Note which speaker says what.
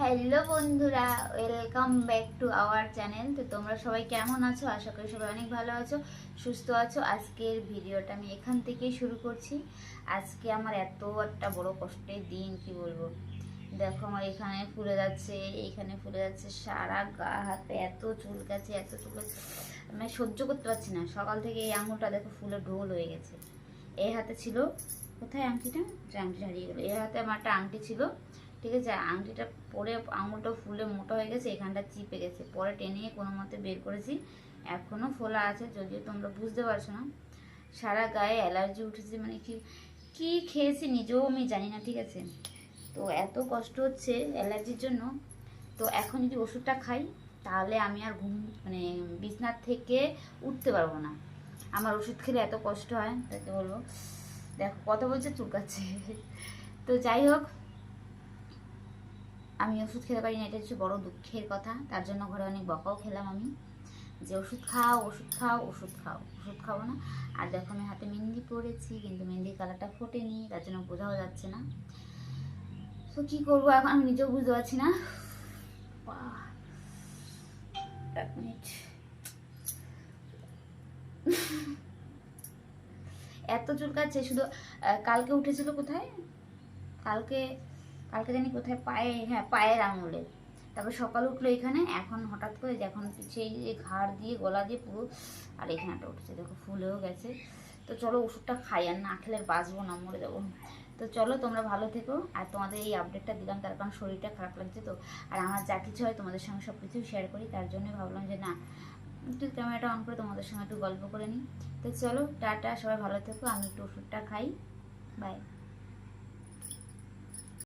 Speaker 1: Hello বন্ধুরা, welcome back to our channel. তো তোমরা সবাই কেমন আছো? আশা করি সবাই অনেক ভালো আছো, সুস্থ আছো। আজকের ভিডিওটা আমি এখান থেকেই শুরু করছি। আজকে আমার এত একটা বড় কষ্টের দিন, কি বলব? দেখো আমার এখানে ফুলে যাচ্ছে এইখানে ফুলে যাচ্ছে সারা গা, হাতে এত চুলকাচ্ছে এত চুলকাচ্ছে আমি সহ্য করতে পারছি না। সকাল থেকে এই আঙুলটা দেখো ফুলে ঢোল হয়ে গেছে। এই হাতে ছিল, কোথায় আংটিটা? আংটি হারিয়ে গেলো। এই হাতে আমার একটা আংটি ছিল। ঠিক আছে আংটিটা পরে আঙুলটা ফুলে মোটা হয়ে গেছে, এখানটা চিপে গেছে। পরে টেনে কোনো মতে বের করেছি। এখনও ফোলা আছে, যদিও তোমরা বুঝতে পারছ না। সারা গায়ে অ্যালার্জি উঠেছে মানে কি কি খেয়েছি নিজেও আমি জানি না, ঠিক আছে। তো এত কষ্ট হচ্ছে অ্যালার্জির জন্য। তো এখন যদি ওষুধটা খাই, তাহলে আমি আর ঘুম মানে বিছনার থেকে উঠতে পারব না। আমার ওষুধ খেলে এত কষ্ট হয়, তাকে বলব। দেখো, কথা বলছে, চুলকাচ্ছে। তো যাই হোক আমি ওষুধ খেতে পারি না, এটা হচ্ছে বড় দুঃখের কথা। তার জন্য ঘরে অনেক বকাও খেলাম আমি, যে ওষুধ খাও ওষুধ খাও ওষুধ খাও, ওষুধ খাব না। আর দেখো আমি হাতে মেহেন্দি পরেছি, কিন্তু মেহেন্দির কালারটা ফোটেনি, তার জন্য বোঝাও যাচ্ছে না। তো কী করব এখন আমি নিজেও বুঝতে পারছি না। এক মিনিট। এত চুলকাচ্ছে, শুধু কালকে উঠেছিল কোথায়? কালকে কালকে জানি কোথায় পায়ে হ্যাঁ পায়ের আঙুলে। তারপর সকালে উঠল এখানে, এখন হঠাৎ করে এখন সেই ঘাড় দিয়ে, গলা দিয়ে পুরো আর এখানেটা উঠছে। দেখো, ফুলেও গেছে। তো চলো ওষুধটা খাই, আর না খেলে বাঁচবো না, মরে যাব। তো চলো, তোমরা ভালো থেকো। আর তোমাদের এই আপডেটটা দিলাম, তার কারণ শরীরটা খারাপ লাগছে তো। আর আমার যা কিছু হয়, তোমাদের সঙ্গে সব কিছু শেয়ার করি। তার জন্যই ভাবলাম যে না, একটু ক্যামেরাটা অন করে তোমাদের সঙ্গে একটু গল্প করে নিই। তো চলো, টাটা, সবাই ভালো থেকো। আমি একটু ওষুধটা খাই। বাই